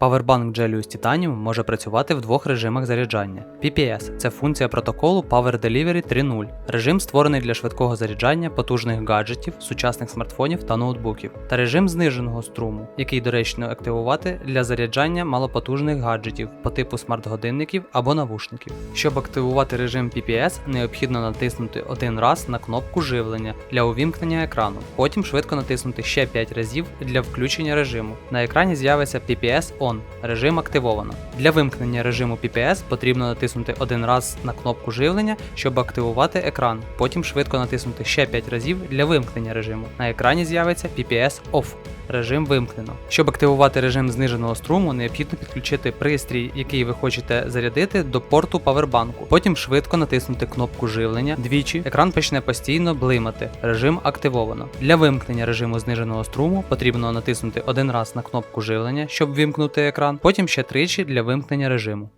Powerbank Gelius Titanium може працювати в двох режимах заряджання. PPS це функція протоколу Power Delivery 3.0. Режим створений для швидкого заряджання потужних гаджетів, сучасних смартфонів та ноутбуків, та режим зниженого струму, який доречно активувати для заряджання малопотужних гаджетів по типу смарт-годинників або навушників. Щоб активувати режим PPS, необхідно натиснути один раз на кнопку живлення для увімкнення екрану, потім швидко натиснути ще 5 разів для включення режиму. На екрані з'явиться PPS ON, режим активовано. Для вимкнення режиму PPS потрібно натиснути один раз на кнопку живлення, щоб активувати екран, потім швидко натиснути ще 5 разів для вимкнення режиму. На екрані з'явиться PPS OFF. Режим вимкнено. Щоб активувати режим зниженого струму, необхідно підключити пристрій, який ви хочете зарядити, до порту павербанку. Потім швидко натиснути кнопку живлення. Двічі екран почне постійно блимати. Режим активовано. Для вимкнення режиму зниженого струму потрібно натиснути один раз на кнопку живлення, щоб вимкнути екран, потім ще тричі для вимкнення режиму.